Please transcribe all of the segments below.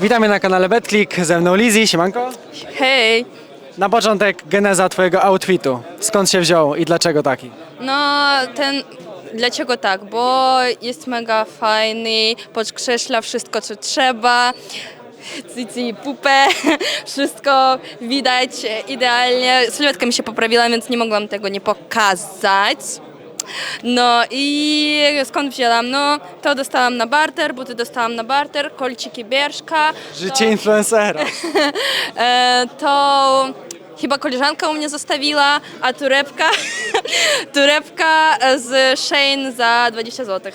Witamy na kanale BetClick, ze mną Lizzy, siemanko. Hej! Na początek geneza twojego outfitu. Skąd się wziął i dlaczego taki? No ten. Dlaczego tak? Bo jest mega fajny, podkreśla wszystko co trzeba. Cyci, pupę, wszystko widać idealnie. Sylwetka mi się poprawiła, więc nie mogłam tego nie pokazać. No i skąd wzięłam? No to dostałam na barter, buty dostałam na barter, kolciki Bierzka. Życie influencera. E, to chyba koleżanka u mnie zostawiła, a torebka, torebka z Shane za 20 zł.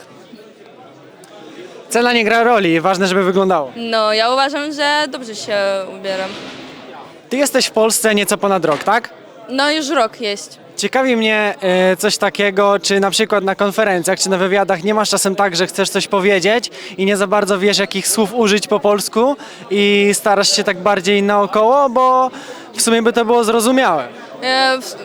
Cena nie gra roli, ważne, żeby wyglądało. No, ja uważam, że dobrze się ubieram. Ty jesteś w Polsce nieco ponad rok, tak? No, już rok jest. Ciekawi mnie e, coś takiego, czy na przykład na konferencjach, czy na wywiadach nie masz czasem tak, że chcesz coś powiedzieć i nie za bardzo wiesz, jakich słów użyć po polsku i starasz się tak bardziej naokoło, bo w sumie by to było zrozumiałe. E, w,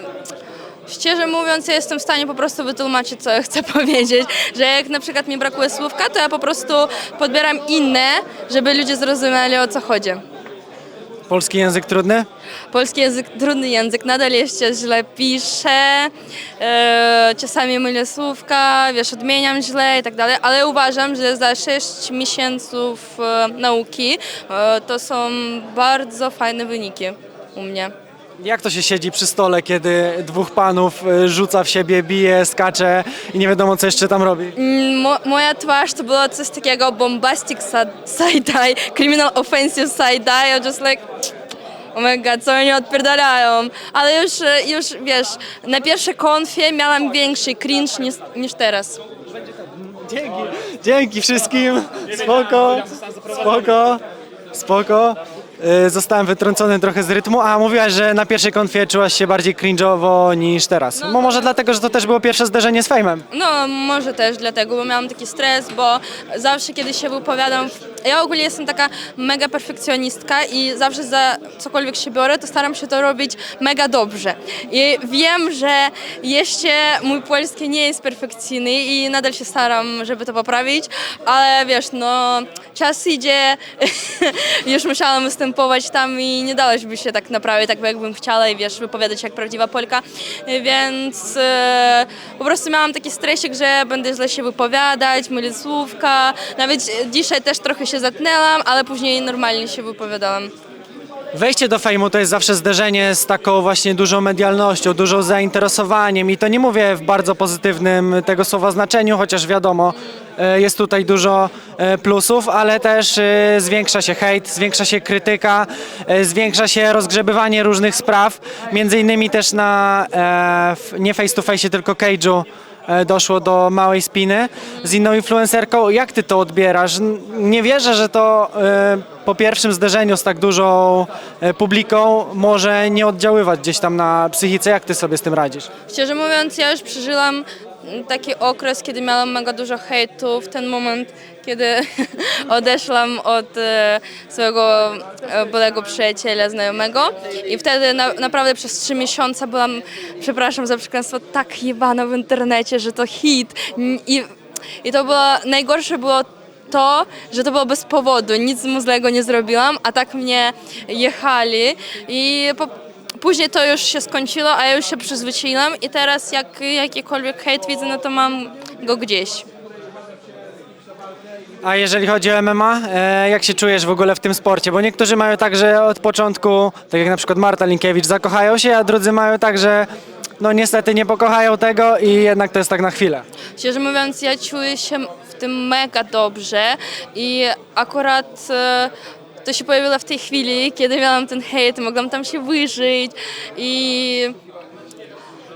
szczerze mówiąc, ja jestem w stanie po prostu wytłumaczyć, co ja chcę powiedzieć. Że jak na przykład mi brakuje słówka, to ja po prostu podbieram inne, żeby ludzie zrozumieli, o co chodzi. Polski język trudny? Polski język, trudny język, nadal jeszcze źle piszę, e, czasami mylę słówka, wiesz, odmieniam źle i tak dalej, ale uważam, że za 6 miesięcy e, nauki e, to są bardzo fajne wyniki u mnie. Jak to się siedzi przy stole, kiedy dwóch panów y, rzuca w siebie, bije, skacze i nie wiadomo, co jeszcze tam robi? Mm, Mo, moja twarz to było coś takiego bombastic side-eye, criminal offensive side-eye, just like... Oh my god, co oni odpierdalają. Ale już, e, już wiesz, na pierwszej konfie miałam większy cringe niż, niż teraz. Dzięki, dzięki wszystkim. Spoko, spoko, spoko. Y, Zostałem wytrącony trochę z rytmu, a mówiłaś, że na pierwszej konfie czułaś się bardziej cringe'owo niż teraz. No może dlatego, że to też było pierwsze zderzenie z fejmem. No, może też dlatego, bo miałam taki stres, bo zawsze kiedy się wypowiadam, ja ogólnie jestem taka mega perfekcjonistka i zawsze za cokolwiek się biorę, to staram się to robić mega dobrze. I wiem, że jeszcze mój polski nie jest perfekcyjny i nadal się staram, żeby to poprawić, ale wiesz, no, czas idzie, już musiałam występować tam i nie dałoby się tak naprawić, tak jakbym chciała i wiesz, wypowiadać jak prawdziwa Polka, więc e, po prostu miałam taki stresik, że będę źle się wypowiadać, mylić słówka, nawet dzisiaj też trochę się zatnęłam, ale później normalnie się wypowiadałam. Wejście do fejmu to jest zawsze zderzenie z taką właśnie dużą medialnością, dużą zainteresowaniem i to nie mówię w bardzo pozytywnym tego słowa znaczeniu, chociaż wiadomo, e, jest tutaj dużo e, plusów, ale też e, zwiększa się hejt, zwiększa się krytyka, zwiększa się rozgrzebywanie różnych spraw, między innymi też na nie face to face, tylko cage'u doszło do małej spiny z inną influencerką. Jak ty to odbierasz? Nie wierzę, że to e, po pierwszym zderzeniu z tak dużą e, publiką może nie oddziaływać gdzieś tam na psychice. Jak ty sobie z tym radzisz? Szczerze mówiąc, ja już przeżyłam taki okres, kiedy miałam mega dużo hejtu, w ten moment, kiedy odeszłam od e, swojego e, byłego przyjaciela, znajomego. I wtedy na, naprawdę przez trzy miesiące byłam, przepraszam za przekleństwo, tak jebana w internecie, że to hit. I, i to było, najgorsze było to, że to było bez powodu, nic mu złego nie zrobiłam, a tak mnie jechali i po, później to już się skończyło, a ja już się przyzwyczaiłam i teraz jak jakikolwiek hejt widzę, no to mam go gdzieś. A jeżeli chodzi o MMA, e, jak się czujesz w ogóle w tym sporcie? Bo niektórzy mają tak, że od początku, tak jak na przykład Marta Linkiewicz, zakochają się, a drudzy mają tak, że no niestety nie pokochają tego i jednak to jest tak na chwilę. Szczerze mówiąc, ja czuję się w tym mega dobrze i akurat e, to się pojawiło w tej chwili, kiedy miałam ten hejt, mogłam tam się wyżyć i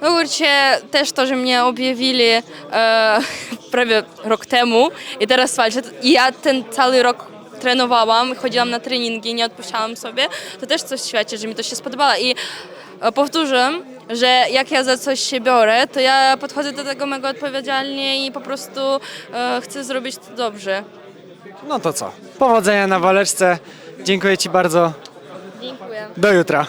no kurczę, też to, że mnie objawili e, prawie rok temu i teraz walczę. I ja ten cały rok trenowałam, chodziłam na treningi, nie odpuszczałam sobie, to też coś świadczy, że mi to się spodobało. I e, powtórzę, że jak ja za coś się biorę, to ja podchodzę do tego mega odpowiedzialnie i po prostu e, chcę zrobić to dobrze. No to co? Powodzenia na waleczce. Dziękuję Ci bardzo. Dziękuję. Do jutra.